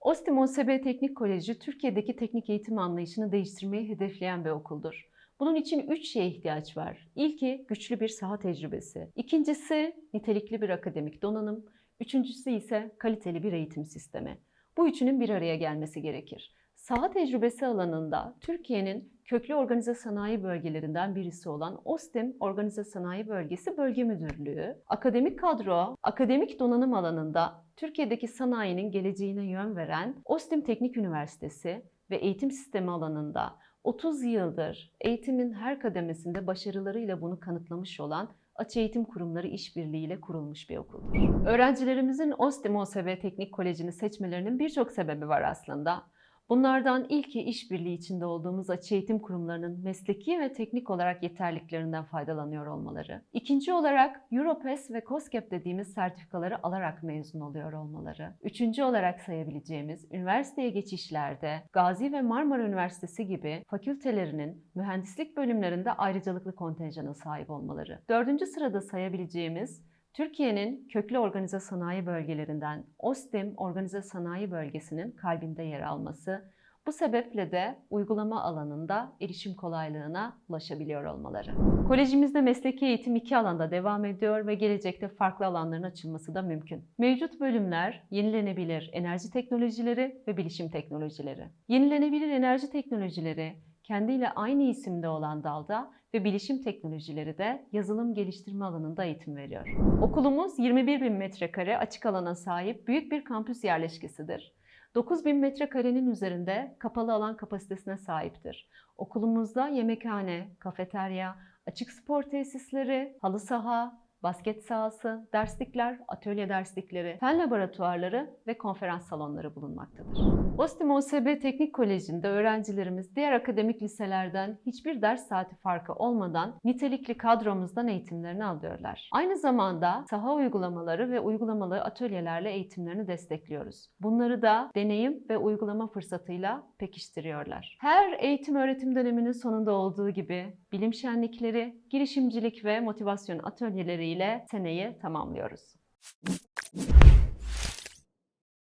OSTİM OSB Teknik Koleji Türkiye'deki teknik eğitim anlayışını değiştirmeyi hedefleyen bir okuldur. Bunun için üç şeye ihtiyaç var. İlki güçlü bir saha tecrübesi. İkincisi nitelikli bir akademik donanım. Üçüncüsü ise kaliteli bir eğitim sistemi. Bu üçünün bir araya gelmesi gerekir. Saha tecrübesi alanında Türkiye'nin köklü organize sanayi bölgelerinden birisi olan OSTİM Organize Sanayi Bölgesi Bölge Müdürlüğü, akademik kadro, akademik donanım alanında Türkiye'deki sanayinin geleceğine yön veren OSTİM Teknik Üniversitesi ve eğitim sistemi alanında 30 yıldır eğitimin her kademesinde başarılarıyla bunu kanıtlamış olan Açı Eğitim Kurumları işbirliğiyle kurulmuş bir okuldur. Öğrencilerimizin OSTİM OSB Teknik Koleji'ni seçmelerinin birçok sebebi var aslında. Bunlardan ilki işbirliği içinde olduğumuz açı eğitim kurumlarının mesleki ve teknik olarak yeterliklerinden faydalanıyor olmaları. İkinci olarak Europass ve COSGAP dediğimiz sertifikaları alarak mezun oluyor olmaları. Üçüncü olarak sayabileceğimiz üniversiteye geçişlerde Gazi ve Marmara Üniversitesi gibi fakültelerinin mühendislik bölümlerinde ayrıcalıklı kontenjana sahip olmaları. Dördüncü sırada sayabileceğimiz Türkiye'nin köklü organize sanayi bölgelerinden OSTİM Organize Sanayi Bölgesi'nin kalbinde yer alması, bu sebeple de uygulama alanında erişim kolaylığına ulaşabiliyor olmaları. Kolejimizde mesleki eğitim iki alanda devam ediyor ve gelecekte farklı alanların açılması da mümkün. Mevcut bölümler yenilenebilir enerji teknolojileri ve bilişim teknolojileri. Yenilenebilir enerji teknolojileri kendiyle aynı isimde olan dalda ve bilişim teknolojileri de yazılım geliştirme alanında eğitim veriyor. Okulumuz 21 bin metrekare açık alana sahip büyük bir kampüs yerleşkesidir. 9 bin metrekarenin üzerinde kapalı alan kapasitesine sahiptir. Okulumuzda yemekhane, kafeterya, açık spor tesisleri, halı saha, basket sahası, derslikler, atölye derslikleri, fen laboratuvarları ve konferans salonları bulunmaktadır. OSTİM OSB Teknik Koleji'nde öğrencilerimiz diğer akademik liselerden hiçbir ders saati farkı olmadan nitelikli kadromuzdan eğitimlerini alıyorlar. Aynı zamanda saha uygulamaları ve uygulamalı atölyelerle eğitimlerini destekliyoruz. Bunları da deneyim ve uygulama fırsatıyla pekiştiriyorlar. Her eğitim öğretim döneminin sonunda olduğu gibi bilim şenlikleri, girişimcilik ve motivasyon ile seneyi tamamlıyoruz.